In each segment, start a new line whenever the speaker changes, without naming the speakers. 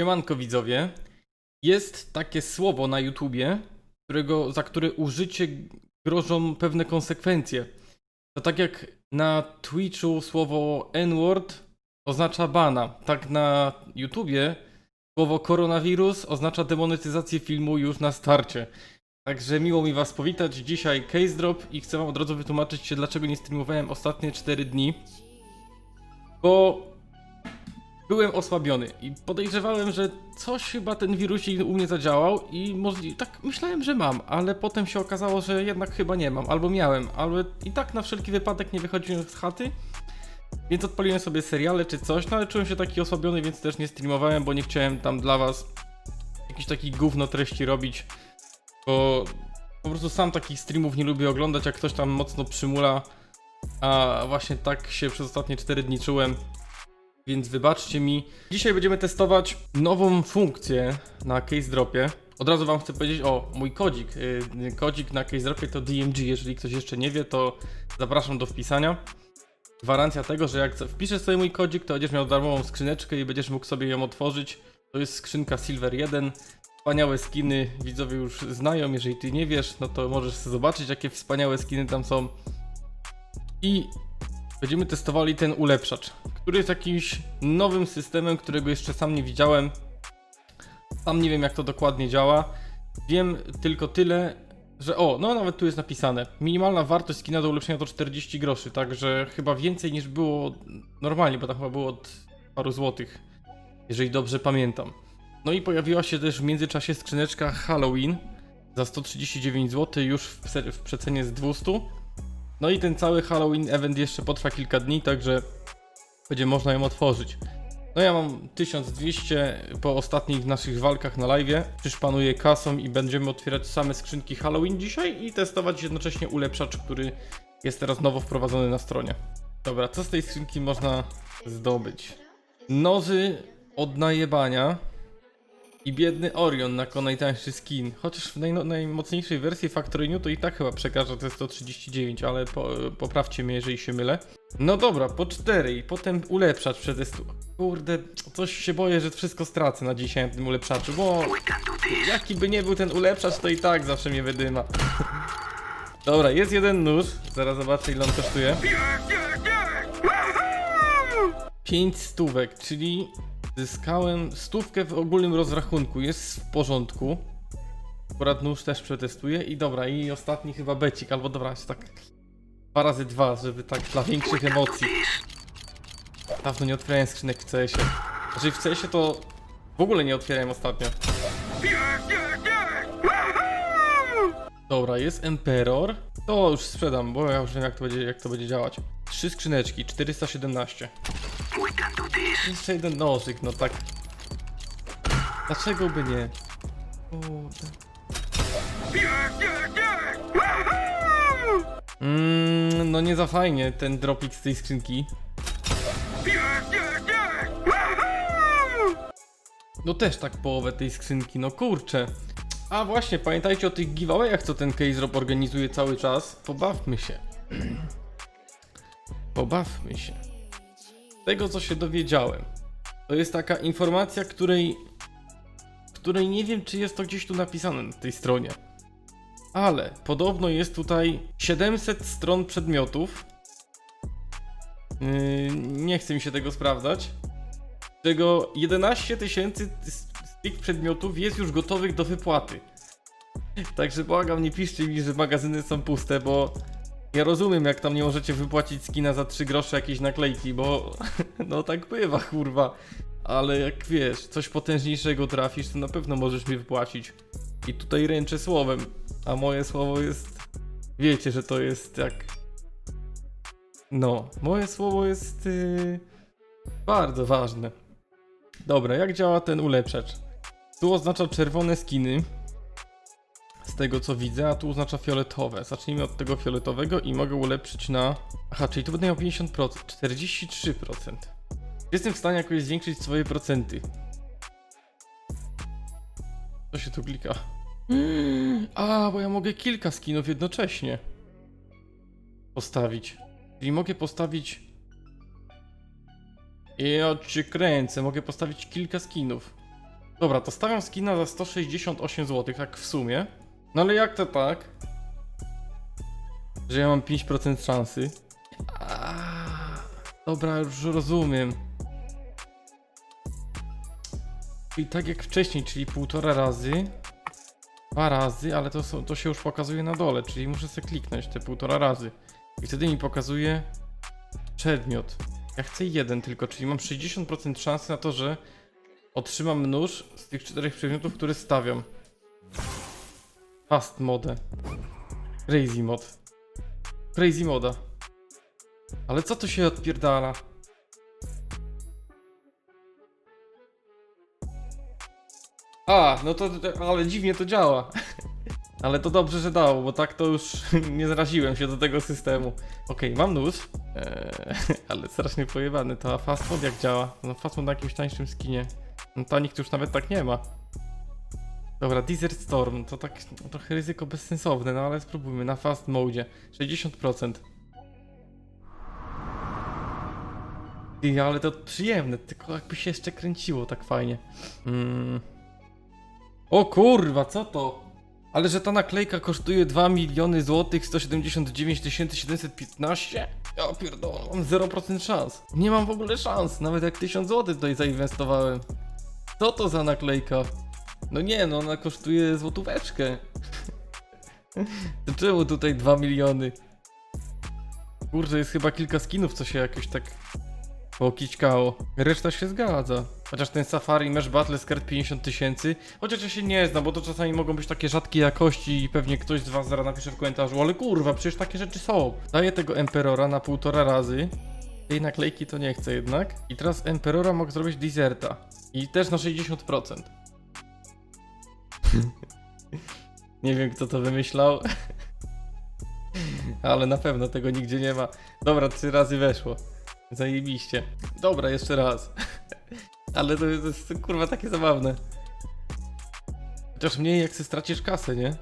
Siemanko widzowie. Jest takie słowo na YouTubie, którego, za które użycie grożą pewne konsekwencje. To tak jak na Twitchu słowo N-word oznacza bana, tak na YouTubie słowo koronawirus oznacza demonetyzację filmu już na starcie. Także miło mi was powitać. Dzisiaj Case Drop i chcę wam od razu wytłumaczyć się, dlaczego nie streamowałem ostatnie 4 dni. Bo byłem osłabiony i podejrzewałem, że coś chyba ten wirusik u mnie zadziałał i możli- tak myślałem, że mam, ale potem się okazało, że jednak chyba nie mam, albo miałem, ale i tak na wszelki wypadek nie wychodziłem z chaty, więc odpaliłem sobie seriale czy coś, no ale czułem się taki osłabiony, więc też nie streamowałem, bo nie chciałem tam dla was jakiś taki gówno treści robić, bo po prostu sam takich streamów nie lubię oglądać, jak ktoś tam mocno przymula, a właśnie tak się przez ostatnie 4 dni czułem, więc wybaczcie mi. Dzisiaj będziemy testować nową funkcję na Case Dropie. Od razu wam chcę powiedzieć, o, mój kodzik. Yy, kodzik na Case Dropie to DMG. Jeżeli ktoś jeszcze nie wie, to zapraszam do wpisania. Gwarancja tego, że jak wpiszesz sobie mój kodzik, to będziesz miał darmową skrzyneczkę i będziesz mógł sobie ją otworzyć. To jest skrzynka Silver 1. Wspaniałe skiny widzowie już znają. Jeżeli ty nie wiesz, no to możesz zobaczyć, jakie wspaniałe skiny tam są. I będziemy testowali ten ulepszacz, który jest jakimś nowym systemem, którego jeszcze sam nie widziałem. Sam nie wiem, jak to dokładnie działa. Wiem tylko tyle, że o, no nawet tu jest napisane. Minimalna wartość skina do ulepszenia to 40 groszy, także chyba więcej niż było normalnie, bo tam chyba było od paru złotych, jeżeli dobrze pamiętam. No i pojawiła się też w międzyczasie skrzyneczka Halloween za 139 zł, już w, w przecenie z 200. No i ten cały Halloween event jeszcze potrwa kilka dni, także będzie można ją otworzyć. No ja mam 1200 po ostatnich naszych walkach na live. Przyszpanuję kasą i będziemy otwierać same skrzynki Halloween dzisiaj i testować jednocześnie ulepszacz, który jest teraz nowo wprowadzony na stronie. Dobra, co z tej skrzynki można zdobyć? Noży od najebania i biedny Orion jako najtańszy skin. Chociaż w naj, najmocniejszej wersji Factory New to i tak chyba przekaże te 139, ale po, poprawcie mnie, jeżeli się mylę. No dobra, po 4 i potem ulepszacz przetestu. Kurde, coś się boję, że wszystko stracę na dzisiaj na tym ulepszaczu, bo jaki by nie był ten ulepszacz, to i tak zawsze mnie wydyma. Dobra, jest jeden nóż, zaraz zobaczę ile on kosztuje. 5 stówek, czyli zyskałem stówkę w ogólnym rozrachunku, jest w porządku. Akurat nóż też przetestuję i dobra, i ostatni chyba becik, albo dobra, jest tak dwa razy dwa, żeby tak dla większych emocji. Dawno nie otwierałem skrzynek w CS-ie. Znaczy w CS-ie to w ogóle nie otwierałem ostatnio. Dobra, jest Emperor. To już sprzedam, bo ja już wiem jak to będzie, jak to będzie działać. Trzy skrzyneczki, 417. Jeszcze jeden nożyk, no tak. Dlaczego by nie? Kurde. Mm, no nie za fajnie ten dropik z tej skrzynki. No też tak połowę tej skrzynki, no kurczę. A właśnie, pamiętajcie o tych giveawayach, co ten Case Drop organizuje cały czas. Pobawmy się. Pobawmy się. Tego, co się dowiedziałem, to jest taka informacja, której, której nie wiem, czy jest to gdzieś tu napisane na tej stronie. Ale podobno jest tutaj 700 stron przedmiotów. Yy, nie chce mi się tego sprawdzać. Czego 11 tysięcy z tych przedmiotów jest już gotowych do wypłaty. Także błagam, nie piszcie mi, że magazyny są puste, bo ja rozumiem, jak tam nie możecie wypłacić skina za 3 grosze jakiejś naklejki, bo no tak bywa, kurwa. Ale jak wiesz, coś potężniejszego trafisz, to na pewno możesz mi wypłacić. I tutaj ręczę słowem, a moje słowo jest. Wiecie, że to jest jak. No, moje słowo jest yy, bardzo ważne. Dobra, jak działa ten ulepszacz? Tu oznacza czerwone skiny. Z tego co widzę, a tu oznacza fioletowe. Zacznijmy od tego fioletowego i mogę ulepszyć na. Aha, czyli tu będę miał 50%, 43%. Jestem w stanie jakoś zwiększyć swoje procenty. Co się tu klika? A, bo ja mogę kilka skinów jednocześnie postawić. Czyli mogę postawić. Ja cię kręcę, mogę postawić kilka skinów. Dobra, to stawiam skina za 168 zł, tak w sumie. No ale jak to tak? Że ja mam 5% szansy. Aaaa, dobra, już rozumiem. I tak jak wcześniej, czyli półtora razy. Dwa razy, ale to, są, to się już pokazuje na dole, czyli muszę sobie kliknąć te półtora razy. I wtedy mi pokazuje przedmiot. Ja chcę jeden tylko, czyli mam 60% szansy na to, że otrzymam nóż z tych czterech przedmiotów, które stawiam. Fast modę. Crazy mod. Crazy moda. Ale co to się odpierdala? A, no to, ale dziwnie to działa. Ale to dobrze, że dało, bo tak to już nie zraziłem się do tego systemu. Okej, mam nóż, eee, ale strasznie pojebany. To a fast food jak działa? No fast food na jakimś tańszym skinie. No tanik to już nawet tak nie ma. Dobra, Desert Storm, to tak trochę ryzyko bezsensowne, no ale spróbujmy na fast mode. 60%. Ty, ale to przyjemne, tylko jakby się jeszcze kręciło tak fajnie. Mm. O kurwa, co to? Ale że ta naklejka kosztuje 2 miliony złotych 179 715? Ja pierdolę, mam 0% szans. Nie mam w ogóle szans, nawet jak 1000 złotych tutaj zainwestowałem. Co to za naklejka? No nie, no ona kosztuje złotóweczkę. To czemu tutaj 2 miliony? Kurczę, jest chyba kilka skinów, co się jakoś tak pokićkało. Reszta się zgadza. Chociaż ten Safari Mesh Battle Skirt 50 tysięcy, chociaż ja się nie znam, bo to czasami mogą być takie rzadkie jakości i pewnie ktoś z was zaraz napisze w komentarzu, ale kurwa, przecież takie rzeczy są. Daję tego Emperora na półtora razy. Tej naklejki to nie chcę jednak. I teraz Emperora mogę zrobić Deserta. I też na 60%. nie wiem kto to wymyślał. Ale na pewno tego nigdzie nie ma. Dobra, trzy razy weszło. Zajebiście. Dobra, jeszcze raz. Ale to jest, kurwa takie zabawne. Chociaż mniej jak se stracisz kasę, nie?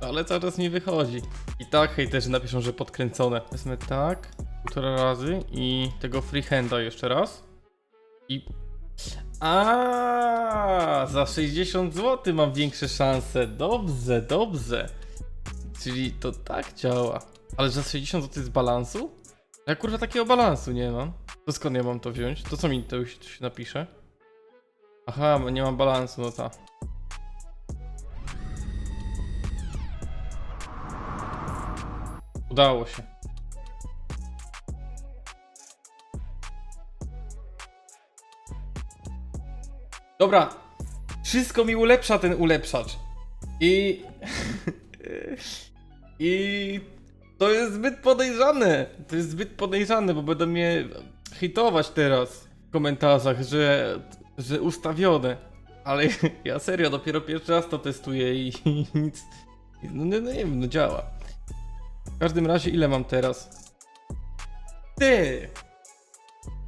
Ale cały czas mi wychodzi. I tak hejterzy napiszą, że podkręcone. Wezmę tak, półtora razy i tego freehanda jeszcze raz. I... A, za 60 zł mam większe szanse. Dobrze, dobrze. Czyli to tak działa. Ale za 60 zł z balansu? Ja kurwa takiego balansu nie mam. To skąd ja mam to wziąć? To co mi to już się napisze? Aha, nie mam balansu, no ta. Udało się. Dobra. Wszystko mi ulepsza ten ulepszacz. I... I... To jest zbyt podejrzane. To jest zbyt podejrzane, bo będą mnie hitować teraz w komentarzach, że, że ustawione. Ale ja serio dopiero pierwszy raz to testuję i, nic. No, no, no nie wiem, no działa. W każdym razie ile mam teraz? Ty!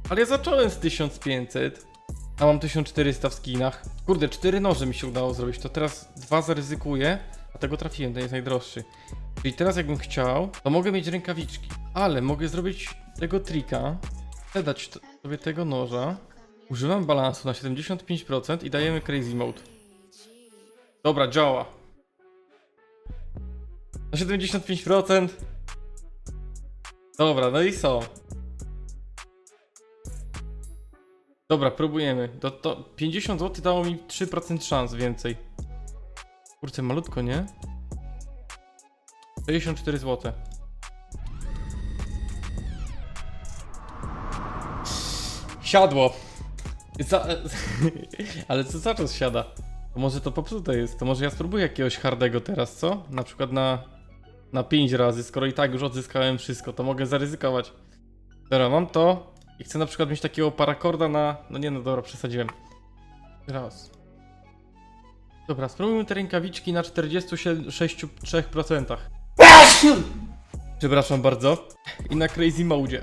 Ale ja zacząłem z 1500, a mam 1400 w skinach. Kurde, cztery noże mi się udało zrobić, to teraz dwa zaryzykuję, a tego trafiłem, ten jest najdroższy. Czyli teraz jakbym chciał, to mogę mieć rękawiczki, ale mogę zrobić tego trika, dać sobie tego noża, używam balansu na 75% i dajemy crazy mode. Dobra, działa. Na 75%. Dobra, no i są. Dobra, próbujemy. To, to 50 zł dało mi 3% szans więcej. Kurczę, malutko, nie? 64 zł. Siadło. Za... Ale co cały czas siada? To może to popsute jest. To może ja spróbuję jakiegoś hardego teraz, co? Na przykład na... Na 5 razy, skoro i tak już odzyskałem wszystko, to mogę zaryzykować. Dobra, mam to i chcę na przykład mieć takiego parakorda na... No nie no, dobra, przesadziłem. Raz. Dobra, spróbujmy te rękawiczki na 46,3%. Przepraszam bardzo. I na crazy mode.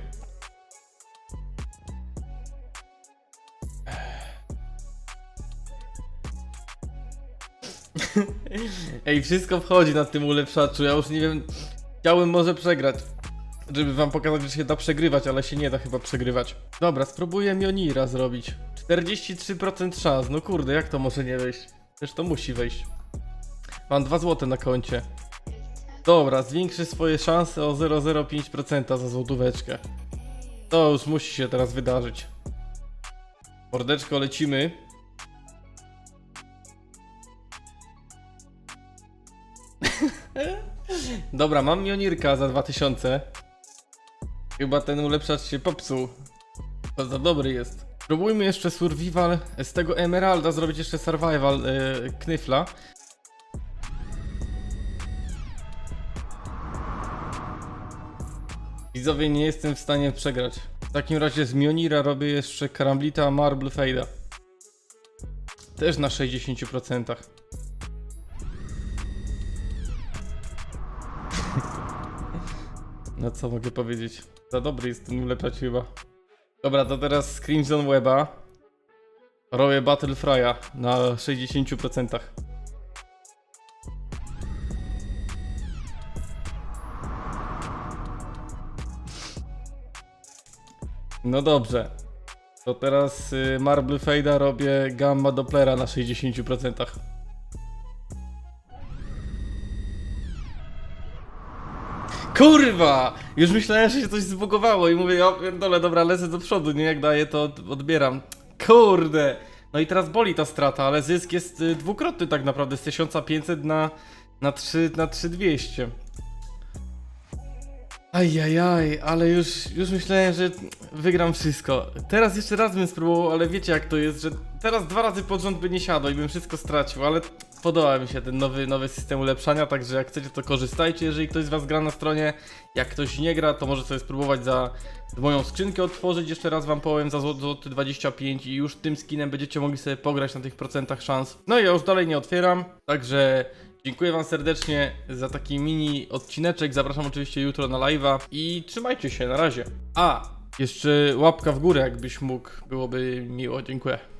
Ej, wszystko wchodzi na tym ulepszaczu. Ja już nie wiem. Chciałem może przegrać. Żeby wam pokazać, że się da przegrywać, ale się nie da chyba przegrywać. Dobra, spróbuję Mionira zrobić. 43% szans, no kurde, jak to może nie wejść? Przecież to musi wejść. Mam 2 złote na koncie. Dobra, zwiększy swoje szanse o 0,05% za złotóweczkę. To już musi się teraz wydarzyć. Mordeczko, lecimy. Dobra, mam Mionirka za 2000. Chyba ten ulepszacz się popsuł. To za dobry jest. Spróbujmy jeszcze survival z tego emeralda zrobić jeszcze survival yy, knyfla. Widzowie, nie jestem w stanie przegrać. W takim razie z Mionira robię jeszcze Karamblita Marble Fade'a. Też na 60%. No co mogę powiedzieć? Za dobry jest ten ulepszać chyba. Dobra, to teraz z Crimson Weba. Robię Battle Fry'a na 60%. No dobrze. To teraz y, Marble Fade'a robię Gamma Dopplera na 60%. Kurwa! Już myślałem, że się coś zbugowało i mówię, ja pierdolę, dobra, lecę do przodu, nie? Jak daję, to od- odbieram. Kurde! No i teraz boli ta strata, ale zysk jest y, dwukrotny tak naprawdę, z 1500 na, na, 3, na 3200. Ajajaj, ale już, już myślałem, że wygram wszystko. Teraz jeszcze raz bym spróbował, ale wiecie jak to jest, że teraz dwa razy pod rząd by nie siadło i bym wszystko stracił, ale podoba mi się ten nowy, nowy system ulepszania, także jak chcecie to korzystajcie, jeżeli ktoś z was gra na stronie. Jak ktoś nie gra, to może sobie spróbować za moją skrzynkę otworzyć, jeszcze raz wam powiem, za zł- złoty 25 i już tym skinem będziecie mogli sobie pograć na tych procentach szans. No i ja już dalej nie otwieram, także Dziękuję Wam serdecznie za taki mini odcineczek. Zapraszam oczywiście jutro na live'a i trzymajcie się, na razie. A, jeszcze łapka w górę, jakbyś mógł, byłoby miło. Dziękuję.